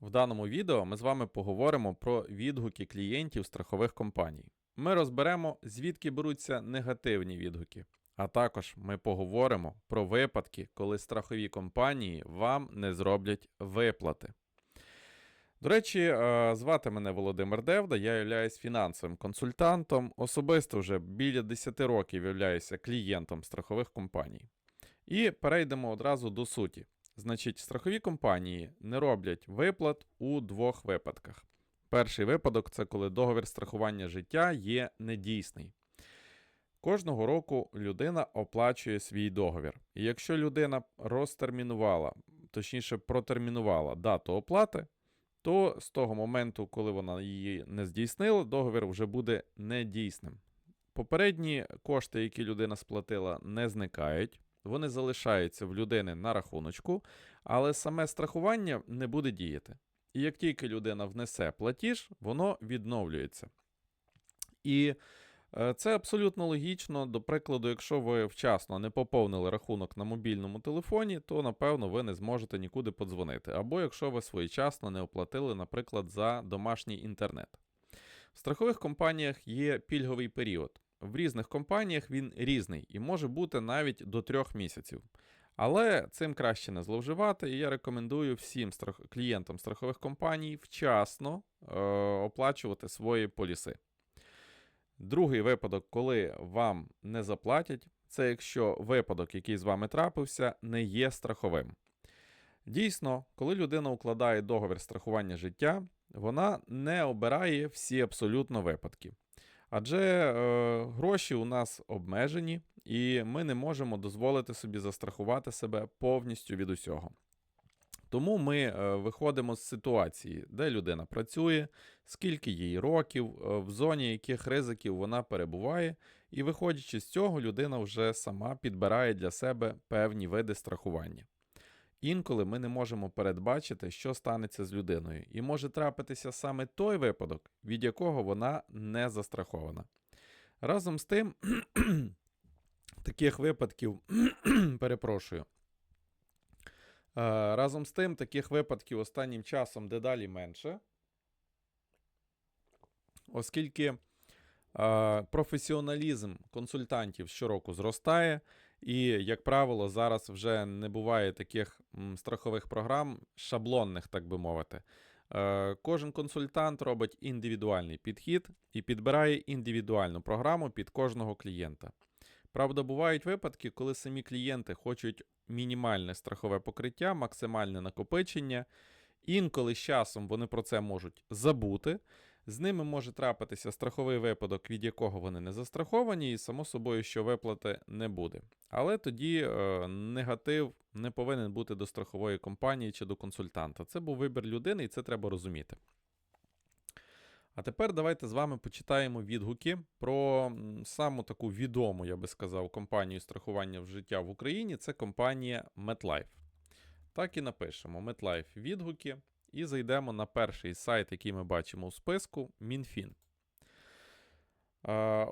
В даному відео ми з вами поговоримо про відгуки клієнтів страхових компаній. Ми розберемо, звідки беруться негативні відгуки, а також ми поговоримо про випадки, коли страхові компанії вам не зроблять виплати. До речі, е, звати мене Володимир Девда, я являюсь фінансовим консультантом, особисто вже біля 10 років являюся клієнтом страхових компаній. І перейдемо одразу до суті. Значить, страхові компанії не роблять виплат у двох випадках. Перший випадок це коли договір страхування життя є недійсний. Кожного року людина оплачує свій договір. І якщо людина розтермінувала, точніше протермінувала дату оплати, то з того моменту, коли вона її не здійснила, договір вже буде недійсним. Попередні кошти, які людина сплатила, не зникають, вони залишаються в людини на рахуночку, але саме страхування не буде діяти. І як тільки людина внесе платіж, воно відновлюється. І е, це абсолютно логічно. До прикладу, якщо ви вчасно не поповнили рахунок на мобільному телефоні, то напевно ви не зможете нікуди подзвонити. Або якщо ви своєчасно не оплатили, наприклад, за домашній інтернет. В страхових компаніях є пільговий період. В різних компаніях він різний і може бути навіть до трьох місяців. Але цим краще не зловживати, і я рекомендую всім страх... клієнтам страхових компаній вчасно е... оплачувати свої поліси. Другий випадок, коли вам не заплатять, це якщо випадок, який з вами трапився, не є страховим. Дійсно, коли людина укладає договір страхування життя, вона не обирає всі абсолютно випадки. Адже е, гроші у нас обмежені, і ми не можемо дозволити собі застрахувати себе повністю від усього. Тому ми е, виходимо з ситуації, де людина працює, скільки їй років, е, в зоні яких ризиків вона перебуває, і виходячи з цього, людина вже сама підбирає для себе певні види страхування. Інколи ми не можемо передбачити, що станеться з людиною, і може трапитися саме той випадок, від якого вона не застрахована. Разом з тим, таких випадків, перепрошую. Е, Разом з тим, таких випадків останнім часом дедалі менше, оскільки е, професіоналізм консультантів щороку зростає, і, як правило, зараз вже не буває таких страхових програм, шаблонних, так би мовити. Е, Кожен консультант робить індивідуальний підхід і підбирає індивідуальну програму під кожного клієнта. Правда, бувають випадки, коли самі клієнти хочуть мінімальне страхове покриття, максимальне накопичення. Інколи з часом вони про це можуть забути. З ними може трапитися страховий випадок, від якого вони не застраховані, і само собою, що виплати не буде. Але тоді е, негатив не повинен бути до страхової компанії чи до консультанта. Це був вибір людини, і це треба розуміти. А тепер давайте з вами почитаємо відгуки про саму таку відому, я би сказав, компанію страхування в життя в Україні. Це компанія MetLife. Так і напишемо MetLife відгуки. І зайдемо на перший сайт, який ми бачимо у списку Мінфін.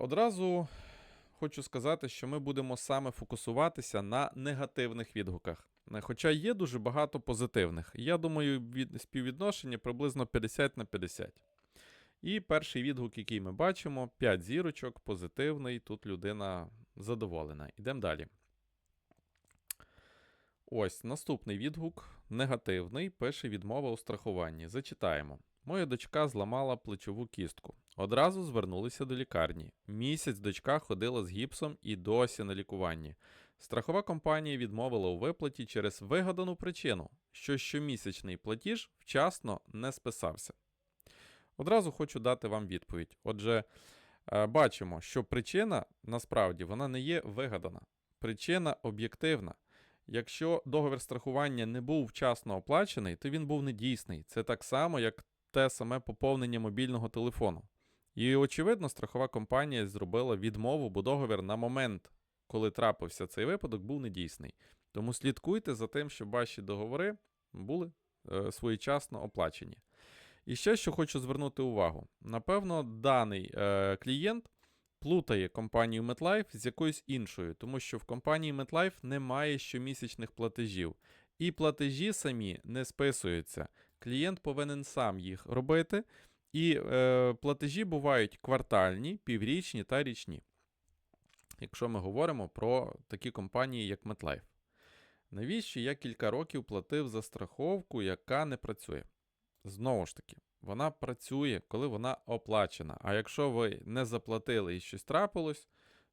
Одразу хочу сказати, що ми будемо саме фокусуватися на негативних відгуках. Е, Хоча є дуже багато позитивних. Я думаю, від співвідношення приблизно 50 на 50. І перший відгук, який ми бачимо, 5 зірочок, позитивний. Тут людина задоволена. Йдемо далі. Ось наступний відгук негативний. Пише відмова у страхуванні. Зачитаємо. Моя дочка зламала плечову кістку. Одразу звернулися до лікарні. Місяць дочка ходила з гіпсом і досі на лікуванні. Страхова компанія відмовила у виплаті через вигадану причину, що щомісячний платіж вчасно не списався. Одразу хочу дати вам відповідь. Отже, е, бачимо, що причина насправді вона не є вигадана. Причина об'єктивна. Якщо договір страхування не був вчасно оплачений, то він був недійсний. Це так само, як те саме поповнення мобільного телефону. І, очевидно, страхова компанія зробила відмову, бо договір на момент, коли трапився цей випадок, був недійсний. Тому слідкуйте за тим, щоб ваші договори були е, своєчасно оплачені. І ще що хочу звернути увагу: напевно, даний е, клієнт плутає компанію MetLife з якоюсь іншою, тому що в компанії MetLife немає щомісячних платежів, і платежі самі не списуються. Клієнт повинен сам їх робити, і е, платежі бувають квартальні, піврічні та річні. Якщо ми говоримо про такі компанії, як MetLife. Навіщо я кілька років платив за страховку, яка не працює? Знову ж таки, вона працює, коли вона оплачена. А якщо ви не заплатили і щось трапилось,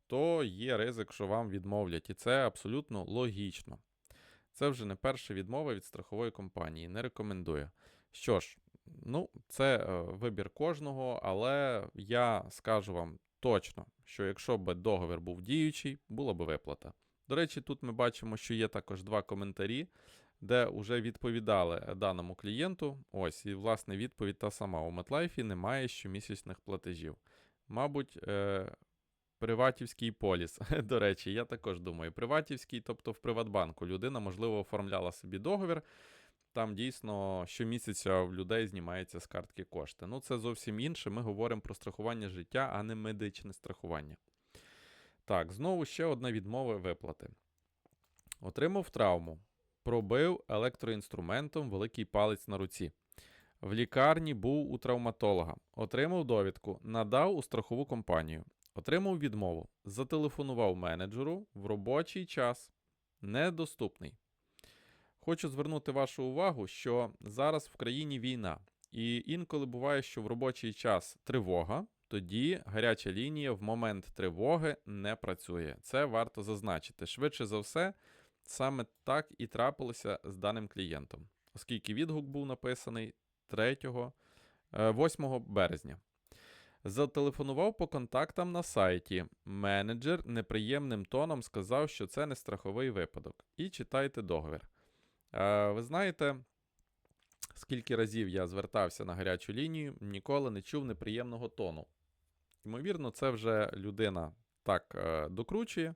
то є ризик, що вам відмовлять. І це абсолютно логічно. Це вже не перша відмова від страхової компанії. Не рекомендую. Що ж, ну, це е, вибір кожного, але я скажу вам точно, що якщо б договір був діючий, була б виплата. До речі, тут ми бачимо, що є також два коментарі, де вже відповідали даному клієнту. Ось, і власне відповідь та сама. У MetLife немає щомісячних платежів. Мабуть, е, приватівський поліс. До речі, я також думаю, приватівський, тобто в Приватбанку людина, можливо, оформляла собі договір. Там дійсно щомісяця в людей знімаються з картки кошти. Ну, це зовсім інше. Ми говоримо про страхування життя, а не медичне страхування. Так, знову ще одна відмова виплати. Отримав травму. Пробив електроінструментом великий палець на руці. В лікарні був у травматолога. Отримав довідку, надав у страхову компанію. Отримав відмову. Зателефонував менеджеру в робочий час. Недоступний. Хочу звернути вашу увагу, що зараз в країні війна, і інколи буває, що в робочий час тривога, тоді гаряча лінія в момент тривоги не працює. Це варто зазначити. Швидше за все, саме так і трапилося з даним клієнтом, оскільки відгук був написаний 3, е, 8 березня. Зателефонував по контактам на сайті. Менеджер неприємним тоном сказав, що це не страховий випадок. І читайте договір. Е, Ви знаєте, скільки разів я звертався на гарячу лінію, ніколи не чув неприємного тону. Ймовірно, це вже людина так е, докручує.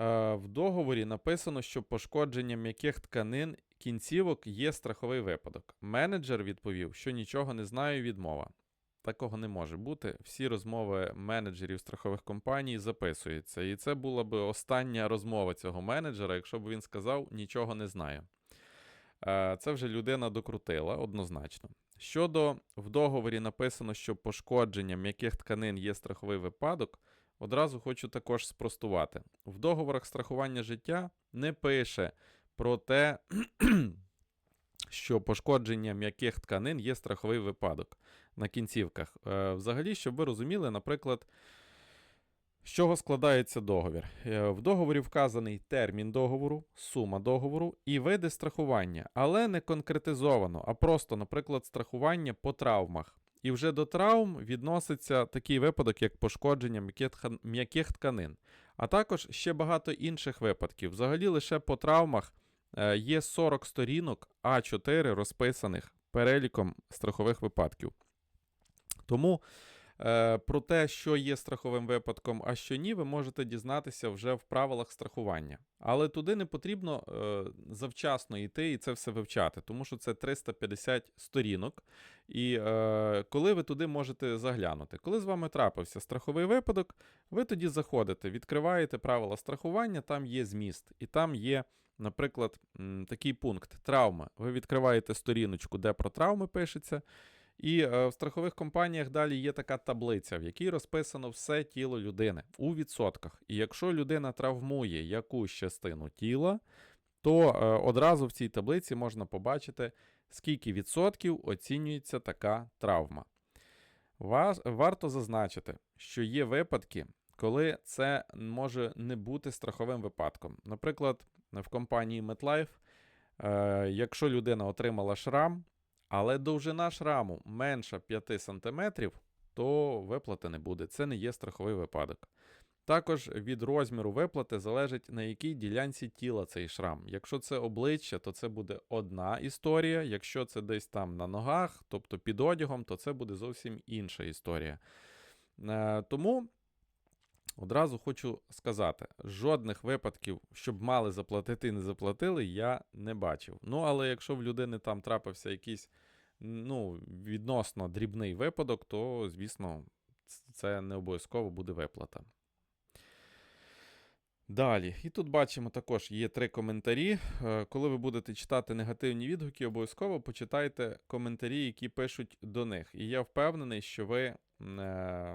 Е, В договорі написано, що пошкодження м'яких тканин кінцівок є страховий випадок. Менеджер відповів, що нічого не знаю, відмова. Такого не може бути. Всі розмови менеджерів страхових компаній записуються. І це була б остання розмова цього менеджера, якщо б він сказав нічого не знаю. Е, Це вже людина докрутила однозначно. Щодо в договорі написано, що пошкодження м'яких тканин є страховий випадок, одразу хочу також спростувати. В договорах страхування життя не пише про те, що пошкодження м'яких тканин є страховий випадок на кінцівках. Е, Взагалі, щоб ви розуміли, наприклад, з чого складається договір? Е, В договорі вказаний термін договору, сума договору і види страхування, але не конкретизовано, а просто, наприклад, страхування по травмах. І вже до травм відноситься такий випадок, як пошкодження м'яких тканин. А також ще багато інших випадків. Взагалі лише по травмах е, є 40 сторінок А4 розписаних переліком страхових випадків. Тому про те, що є страховим випадком, а що ні, ви можете дізнатися вже в правилах страхування. Але туди не потрібно е, завчасно йти і це все вивчати, тому що це 350 сторінок. І е, коли ви туди можете заглянути, коли з вами трапився страховий випадок, ви тоді заходите, відкриваєте правила страхування, там є зміст, і там є. Наприклад, такий пункт травми. Ви відкриваєте сторіночку, де про травми пишеться, і е, в страхових компаніях далі є така таблиця, в якій розписано все тіло людини у відсотках. І якщо людина травмує якусь частину тіла, то е, одразу в цій таблиці можна побачити, скільки відсотків оцінюється така травма. Варто зазначити, що є випадки, коли це може не бути страховим випадком. Наприклад, в компанії MetLife, е, якщо людина отримала шрам, але довжина шраму менша 5 см, то виплати не буде. Це не є страховий випадок. Також від розміру виплати залежить на якій ділянці тіла цей шрам. Якщо це обличчя, то це буде одна історія. Якщо це десь там на ногах, тобто під одягом, то це буде зовсім інша історія. Е, Тому одразу хочу сказати: жодних випадків, щоб мали заплатити і не заплатили, я не бачив. Ну, але якщо в людини там трапився якийсь ну, відносно дрібний випадок, то, звісно, це не обов'язково буде виплата. Далі, і тут бачимо також є три коментарі. Е, Коли ви будете читати негативні відгуки, обов'язково почитайте коментарі, які пишуть до них. І я впевнений, що ви е,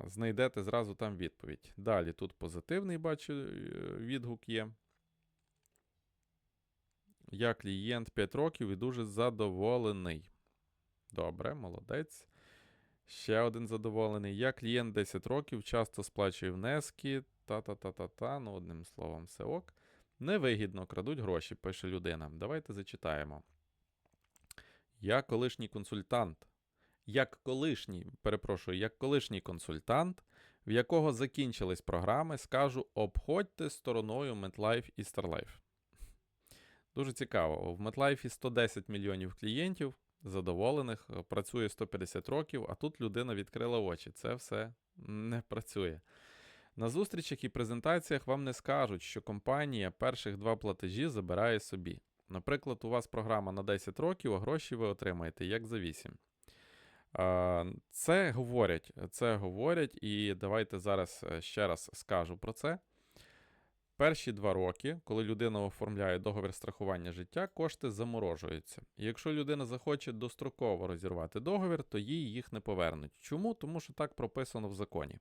знайдете зразу там відповідь. Далі тут позитивний бачу е, відгук є. Я клієнт 5 років і дуже задоволений. Добре, молодець. Ще один задоволений. Я клієнт 10 років, часто сплачую внески. Та-та-та-та-та. Ну, одним словом, все ок. Невигідно крадуть гроші, пише людина. Давайте зачитаємо. Я колишній консультант. Як колишній, перепрошую, як колишній консультант, в якого закінчились програми, скажу: обходьте стороною MetLife і StarLife. Дуже цікаво. В MetLife 110 мільйонів клієнтів, задоволених, працює 150 років, а тут людина відкрила очі. Це все не працює. На зустрічах і презентаціях вам не скажуть, що компанія перших два платежі забирає собі. Наприклад, у вас програма на 10 років, а гроші ви отримаєте як за 8. Це говорять, це говорять, і давайте зараз е, ще раз скажу про це. Перші два роки, коли людина оформляє договір страхування життя, кошти заморожуються. І якщо людина захоче достроково розірвати договір, то їй їх не повернуть. Чому? Тому що так прописано в законі.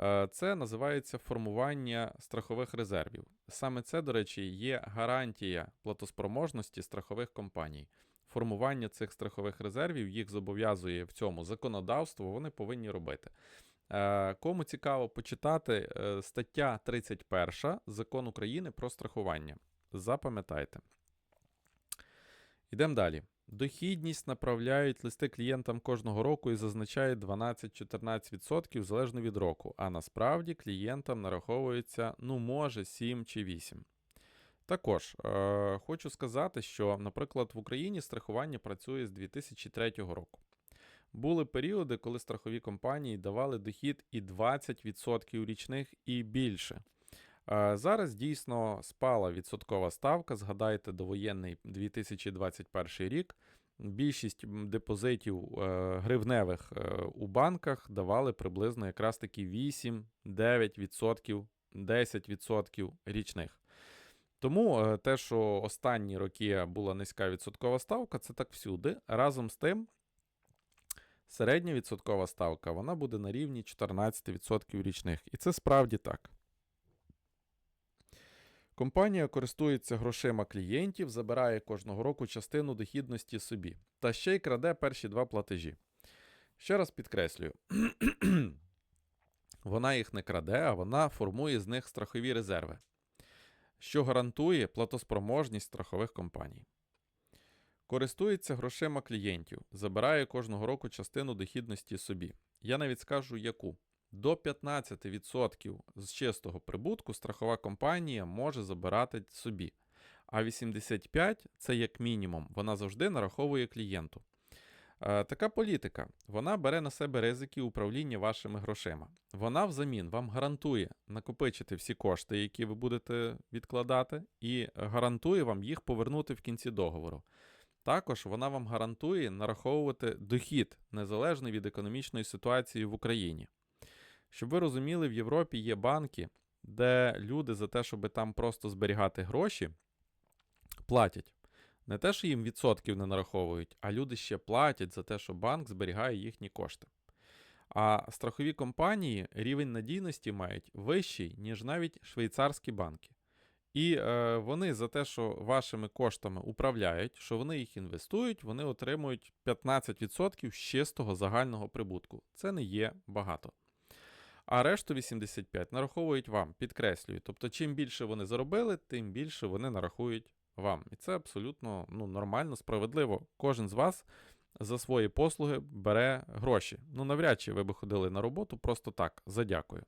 Е, Це називається формування страхових резервів. Саме це, до речі, є гарантія платоспроможності страхових компаній. Формування цих страхових резервів їх зобов'язує в цьому законодавство, вони повинні робити. Е, Кому цікаво почитати е, стаття 31 Закон України про страхування. Запам'ятайте. Йдемо далі. Дохідність направляють листи клієнтам кожного року і зазначають 12-14% залежно від року, а насправді клієнтам нараховується, ну, може, 7 чи 8. Також е, хочу сказати, що, наприклад, в Україні страхування працює з 2003 року. Були періоди, коли страхові компанії давали дохід і 20% річних і більше. Е, Зараз дійсно спала відсоткова ставка. Згадайте довоєнний 2021 рік. Більшість депозитів е, гривневих е, у банках давали приблизно якраз таки 8, 9%, 10% річних. Тому те, що останні роки була низька відсоткова ставка, це так всюди. Разом з тим, середня відсоткова ставка вона буде на рівні 14% річних. І це справді так. Компанія користується грошима клієнтів, забирає кожного року частину дохідності собі та ще й краде перші два платежі. Ще раз підкреслюю: вона їх не краде, а вона формує з них страхові резерви, що гарантує платоспроможність страхових компаній. Користується грошима клієнтів, забирає кожного року частину дохідності собі. Я навіть скажу яку. До 15% з чистого прибутку страхова компанія може забирати собі. А 85% це як мінімум, вона завжди нараховує клієнту. Е, така політика вона бере на себе ризики управління вашими грошима. Вона взамін вам гарантує накопичити всі кошти, які ви будете відкладати, і гарантує вам їх повернути в кінці договору. Також вона вам гарантує нараховувати дохід незалежно від економічної ситуації в Україні. Щоб ви розуміли, в Європі є банки, де люди за те, щоб там просто зберігати гроші, платять. Не те, що їм відсотків не нараховують, а люди ще платять за те, що банк зберігає їхні кошти. А страхові компанії рівень надійності мають вищий, ніж навіть швейцарські банки. І е, вони за те, що вашими коштами управляють, що вони їх інвестують, вони отримують 15% з чистого загального прибутку. Це не є багато. А решту 85 нараховують вам, підкреслюю. Тобто, чим більше вони заробили, тим більше вони нарахують вам. І це абсолютно ну, нормально, справедливо. Кожен з вас за свої послуги бере гроші. Ну, навряд чи ви би ходили на роботу просто так, за дякую.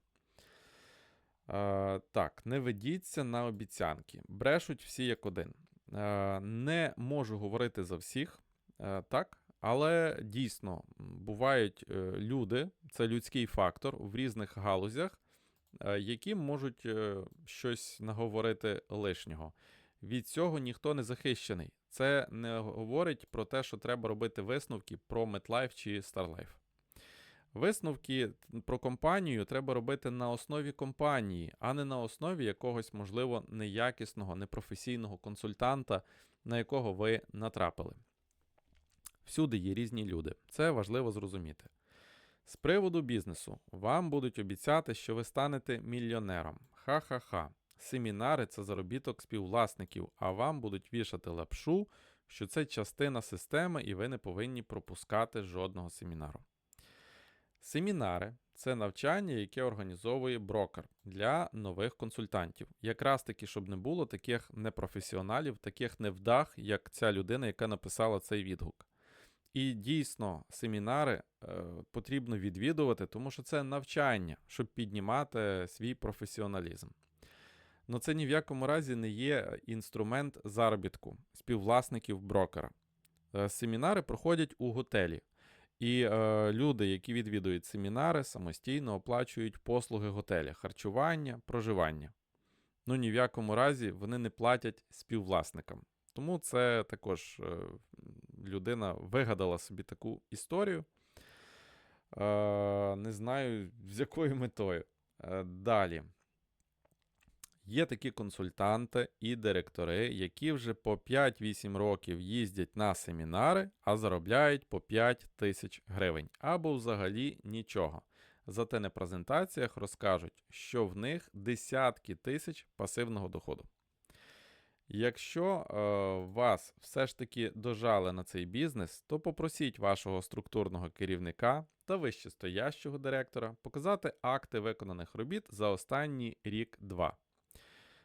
Е, так, не ведіться на обіцянки. Брешуть всі як один. Е, не можу говорити за всіх, е, так, але дійсно бувають е, люди, це людський фактор в різних галузях, е, які можуть е, щось наговорити лишнього. Від цього ніхто не захищений. Це не говорить про те, що треба робити висновки про MetLife чи StarLife. Висновки про компанію треба робити на основі компанії, а не на основі якогось, можливо, неякісного, непрофесійного консультанта, на якого ви натрапили. Всюди є різні люди. Це важливо зрозуміти. З приводу бізнесу вам будуть обіцяти, що ви станете мільйонером. Ха-ха-ха. Семінари це заробіток співвласників, а вам будуть вішати лапшу, що це частина системи, і ви не повинні пропускати жодного семінару. Семінари це навчання, яке організовує брокер для нових консультантів. Якраз таки, щоб не було таких непрофесіоналів, таких невдах, як ця людина, яка написала цей відгук. І дійсно, семінари е, потрібно відвідувати, тому що це навчання, щоб піднімати свій професіоналізм. Но це ні в якому разі не є інструмент заробітку співвласників брокера. Е, Семінари проходять у готелі, і е, люди, які відвідують семінари, самостійно оплачують послуги готеля, харчування, проживання. Ну ні в якому разі вони не платять співвласникам. Тому це також е, людина вигадала собі таку історію. Е, не знаю, з якою метою. Е, далі. Є такі консультанти і директори, які вже по 5-8 років їздять на семінари, а заробляють по 5 тисяч гривень або взагалі нічого. Зате на презентаціях розкажуть, що в них десятки тисяч пасивного доходу. Якщо е, вас все ж таки дожали на цей бізнес, то попросіть вашого структурного керівника та вищестоящого директора показати акти виконаних робіт за останній рік-два.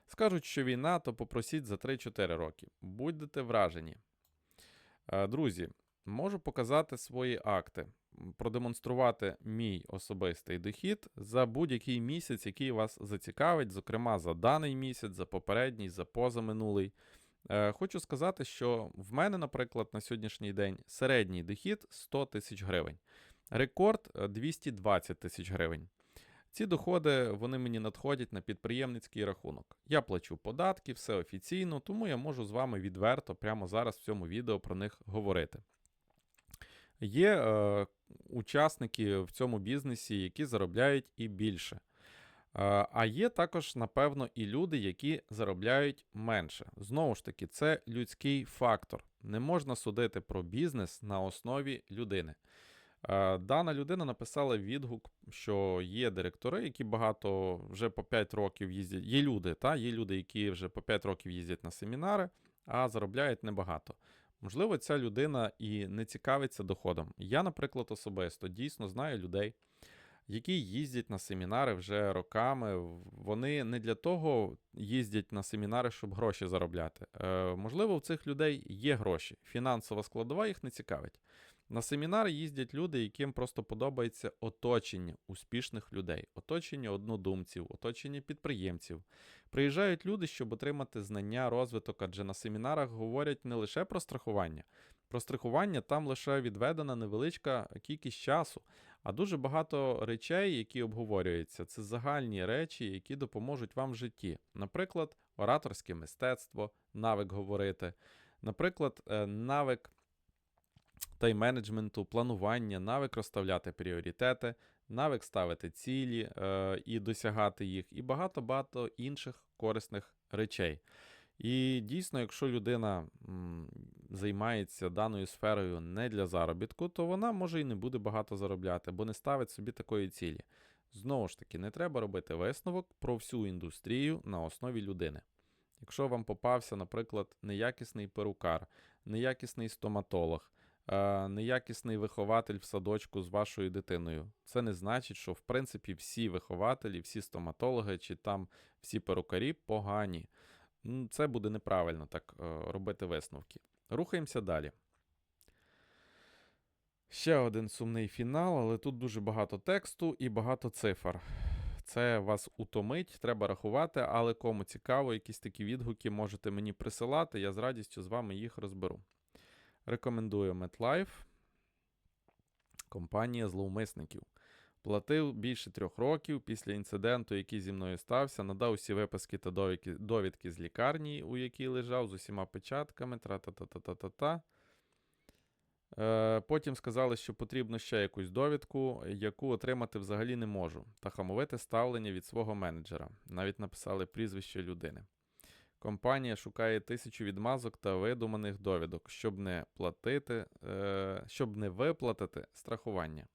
Скажуть, що війна, то попросіть за 3-4 роки. Будете вражені. Е, Друзі, можу показати свої акти, продемонструвати мій особистий дохід за будь-який місяць, який вас зацікавить, зокрема за даний місяць, за попередній, за позаминулий. Е, Хочу сказати, що в мене, наприклад, на сьогоднішній день середній дохід 100 тисяч гривень. Рекорд е, 220 тисяч гривень. Ці доходи вони мені надходять на підприємницький рахунок. Я плачу податки, все офіційно, тому я можу з вами відверто прямо зараз в цьому відео про них говорити. Є е, учасники в цьому бізнесі, які заробляють і більше. Е, а є також, напевно, і люди, які заробляють менше. Знову ж таки, це людський фактор. Не можна судити про бізнес на основі людини. Е, Дана людина написала відгук, що є директори, які багато вже по 5 років їздять. Є люди, та, є люди, які вже по 5 років їздять на семінари, а заробляють небагато. Можливо, ця людина і не цікавиться доходом. Я, наприклад, особисто дійсно знаю людей, які їздять на семінари вже роками. Вони не для того їздять на семінари, щоб гроші заробляти. Е, можливо, в цих людей є гроші. Фінансова складова їх не цікавить. На семінари їздять люди, яким просто подобається оточення успішних людей, оточення однодумців, оточення підприємців. Приїжджають люди, щоб отримати знання, розвиток, адже на семінарах говорять не лише про страхування. Про страхування там лише відведена невеличка кількість часу, а дуже багато речей, які обговорюються, це загальні речі, які допоможуть вам в житті. Наприклад, ораторське мистецтво, навик говорити, наприклад, е, навик тайм-менеджменту, планування, навик розставляти пріоритети, навик ставити цілі е, і досягати їх, і багато-багато інших корисних речей. І дійсно, якщо людина м, займається даною сферою не для заробітку, то вона може і не буде багато заробляти, бо не ставить собі такої цілі. Знову ж таки, не треба робити висновок про всю індустрію на основі людини. Якщо вам попався, наприклад, неякісний перукар, неякісний стоматолог, е, неякісний вихователь в садочку з вашою дитиною, це не значить, що в принципі всі вихователі, всі стоматологи чи там всі перукарі погані. Це буде неправильно так е, робити висновки. Рухаємося далі. Ще один сумний фінал, але тут дуже багато тексту і багато цифр. Це вас утомить, треба рахувати, але кому цікаво, якісь такі відгуки можете мені присилати, я з радістю з вами їх розберу. Рекомендую MetLife. Компанія зловмисників. Платив більше трьох років після інциденту, який зі мною стався, надав усі виписки та довідки, з лікарні, у якій лежав, з усіма печатками, тра-та-та-та-та-та-та. Е, Потім сказали, що потрібно ще якусь довідку, яку отримати взагалі не можу, та хамовите ставлення від свого менеджера. Навіть написали прізвище людини. Компанія шукає тисячу відмазок та видуманих довідок, щоб не платити, е, щоб не виплатити страхування.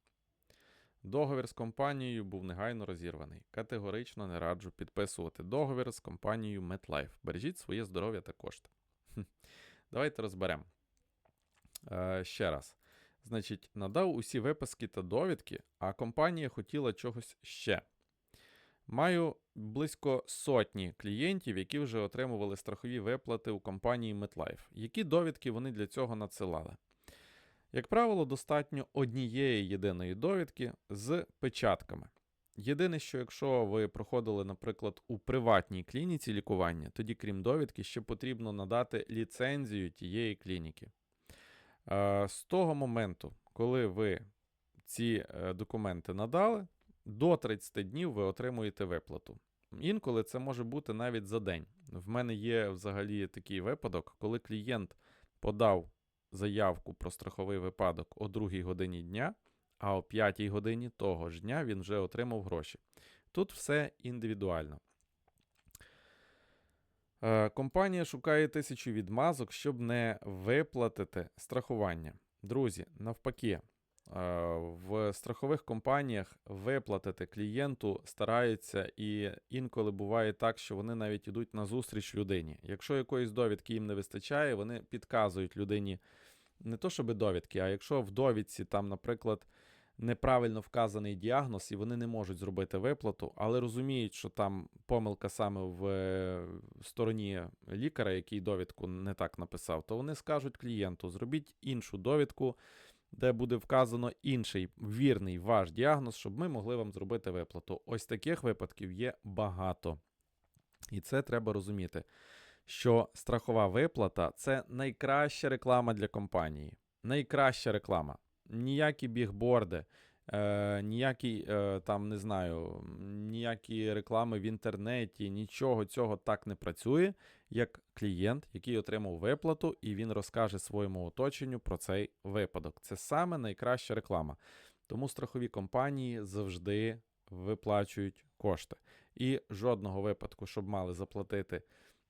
Договір з компанією був негайно розірваний. Категорично не раджу підписувати договір з компанією MetLife. Бережіть своє здоров'я та кошти. Давайте розберемо. Е, ще раз. Значить, надав усі виписки та довідки, а компанія хотіла чогось ще. Маю близько сотні клієнтів, які вже отримували страхові виплати у компанії MetLife. Які довідки вони для цього надсилали? Як правило, достатньо однієї єдиної довідки з печатками. Єдине, що якщо ви проходили, наприклад, у приватній клініці лікування, тоді, крім довідки, ще потрібно надати ліцензію тієї клініки. Е, З того моменту, коли ви ці е, документи надали, до 30 днів ви отримуєте виплату. Інколи це може бути навіть за день. В мене є взагалі такий випадок, коли клієнт подав заявку про страховий випадок о 2 годині дня, а о 5 годині того ж дня він вже отримав гроші. Тут все індивідуально. Е, Компанія шукає тисячу відмазок, щоб не виплатити страхування. Друзі, навпаки, в страхових компаніях виплатити клієнту стараються, і інколи буває так, що вони навіть йдуть на зустріч людині. Якщо якоїсь довідки їм не вистачає, вони підказують людині не то, щоб довідки, а якщо в довідці там, наприклад, неправильно вказаний діагноз, і вони не можуть зробити виплату, але розуміють, що там помилка саме в е, стороні лікаря, який довідку не так написав, то вони скажуть клієнту: зробіть іншу довідку, де буде вказано інший вірний ваш діагноз, щоб ми могли вам зробити виплату. Ось таких випадків є багато. І це треба розуміти, що страхова виплата це найкраща реклама для компанії. Найкраща реклама ніякі бігборди, е, ніякі е, там не знаю, ніякі реклами в інтернеті, нічого цього так не працює, як клієнт, який отримав виплату, і він розкаже своєму оточенню про цей випадок. Це саме найкраща реклама. Тому страхові компанії завжди виплачують кошти. І жодного випадку, щоб мали заплатити,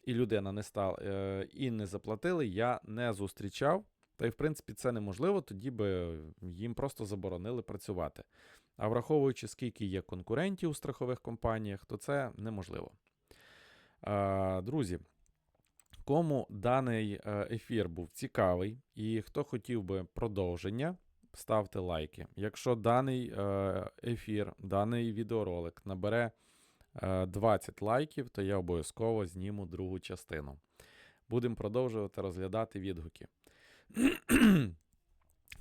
і людина не стала е, і не заплатили, я не зустрічав. Та й, в принципі, це неможливо, тоді би їм просто заборонили працювати. А враховуючи, скільки є конкурентів у страхових компаніях, то це неможливо. Друзі, кому даний е, ефір був цікавий і хто хотів би продовження, ставте лайки. Якщо даний е, ефір, даний відеоролик набере 20 лайків, то я обов'язково зніму другу частину. Будемо продовжувати розглядати відгуки.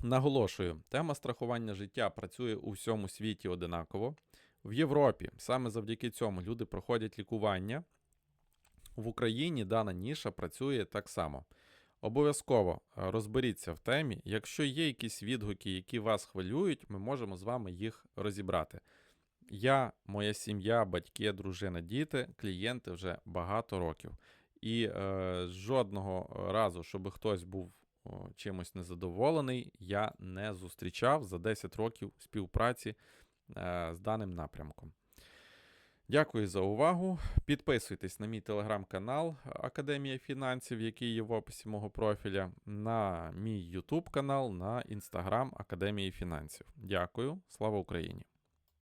Наголошую, тема страхування життя працює у всьому світі одинаково. В Європі саме завдяки цьому люди проходять лікування. В Україні дана ніша працює так само. Обов'язково е, розберіться в темі. Якщо є якісь відгуки, які вас хвилюють, ми можемо з вами їх розібрати. Я, моя сім'я, батьки, дружина, діти, клієнти вже багато років. І е, жодного разу, щоб хтось був о, чимось незадоволений, я не зустрічав за 10 років співпраці е, з даним напрямком. Дякую за увагу. Підписуйтесь на мій телеграм-канал Академія фінансів, який є в описі мого профіля, на мій YouTube канал, на інстаграм Академії фінансів. Дякую, слава Україні!